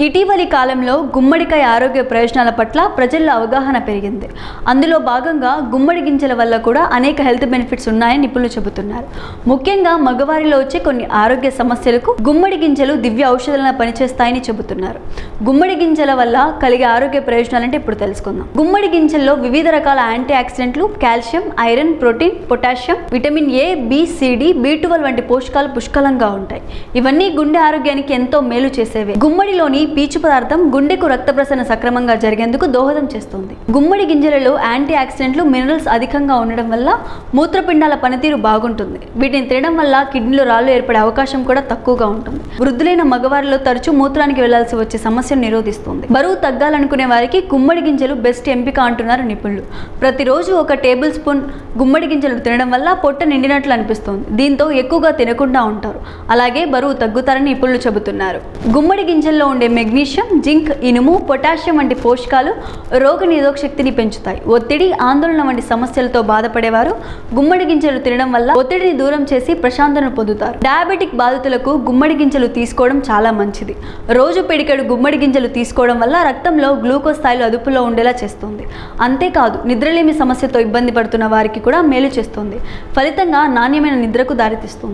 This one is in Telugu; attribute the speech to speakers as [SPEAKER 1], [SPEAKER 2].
[SPEAKER 1] ఇటీవలి కాలంలో గుమ్మడికాయ ఆరోగ్య ప్రయోజనాల పట్ల ప్రజల్లో అవగాహన పెరిగింది. అందులో భాగంగా గుమ్మడి గింజల వల్ల కూడా అనేక హెల్త్ బెనిఫిట్స్ ఉన్నాయని నిపుణులు చెబుతున్నారు. ముఖ్యంగా మగవారిలో వచ్చే కొన్ని ఆరోగ్య సమస్యలకు గుమ్మడి గింజలు దివ్య ఔషధాలను పనిచేస్తాయని చెబుతున్నారు. గుమ్మడి గింజల వల్ల కలిగే ఆరోగ్య ప్రయోజనాలంటే ఇప్పుడు తెలుసుకుందాం. గుమ్మడి గింజల్లో వివిధ రకాల యాంటీ ఆక్సిడెంట్లు calcium iron protein potassium vitamin A B C D B twelve వంటి పోషకాలు పుష్కలంగా ఉంటాయి. ఇవన్నీ గుండె ఆరోగ్యానికి ఎంతో మేలు చేసేవే. గుమ్మడిలోని పీచు పదార్థం గుండెకు రక్త ప్రసరణ సక్రమంగా జరిగేందుకు దోహదం చేస్తుంది. గుమ్మడి గింజలలో యాంటీ ఆక్సిడెంట్లు మినరల్స్ అధికంగా ఉండడం వల్ల మూత్రపిండాల పనితీరు బాగుంటుంది. వీటిని తినడం వల్ల కిడ్నీలో రాళ్ళు ఏర్పడే అవకాశం కూడా తక్కువగా ఉంటుంది. వృద్ధులైన మగవారిలో తరచూ మూత్రానికి వెళ్ళాల్సి వచ్చే సమస్యను నిరోధిస్తుంది. బరువు తగ్గాలనుకునే వారికి గుమ్మడి గింజలు బెస్ట్ ఎంపిక అంటున్నారు నిపుణులు. ప్రతిరోజు ఒక టేబుల్ స్పూన్ గుమ్మడి గింజలు తినడం వల్ల పొట్ట నిండినట్లు అనిపిస్తుంది. దీంతో ఎక్కువగా తినకుండా ఉంటారు. అలాగే బరువు తగ్గుతారని నిపుణులు చెబుతున్నారు. గుమ్మడి గింజల్లో ఉండే మెగ్నీషియం జింక్ ఇనుము పొటాషియం వంటి పోషకాలు రోగ నిరోధక శక్తిని పెంచుతాయి. ఒత్తిడి ఆందోళన వంటి సమస్యలతో బాధపడేవారు గుమ్మడి గింజలు తినడం వల్ల ఒత్తిడిని దూరం చేసి ప్రశాంతతను పొందుతారు. డయాబెటిక్ బాధితులకు గుమ్మడి గింజలు తీసుకోవడం చాలా మంచిది. రోజు పిడికెడు గుమ్మడి గింజలు తీసుకోవడం వల్ల రక్తంలో గ్లూకోజ్ స్థాయిలు అదుపులో ఉండేలా చేస్తుంది. అంతేకాదు నిద్రలేమి సమస్యతో ఇబ్బంది పడుతున్న వారికి కూడా మేలు చేస్తుంది. ఫలితంగా నాణ్యమైన నిద్రకు దారితీస్తుంది.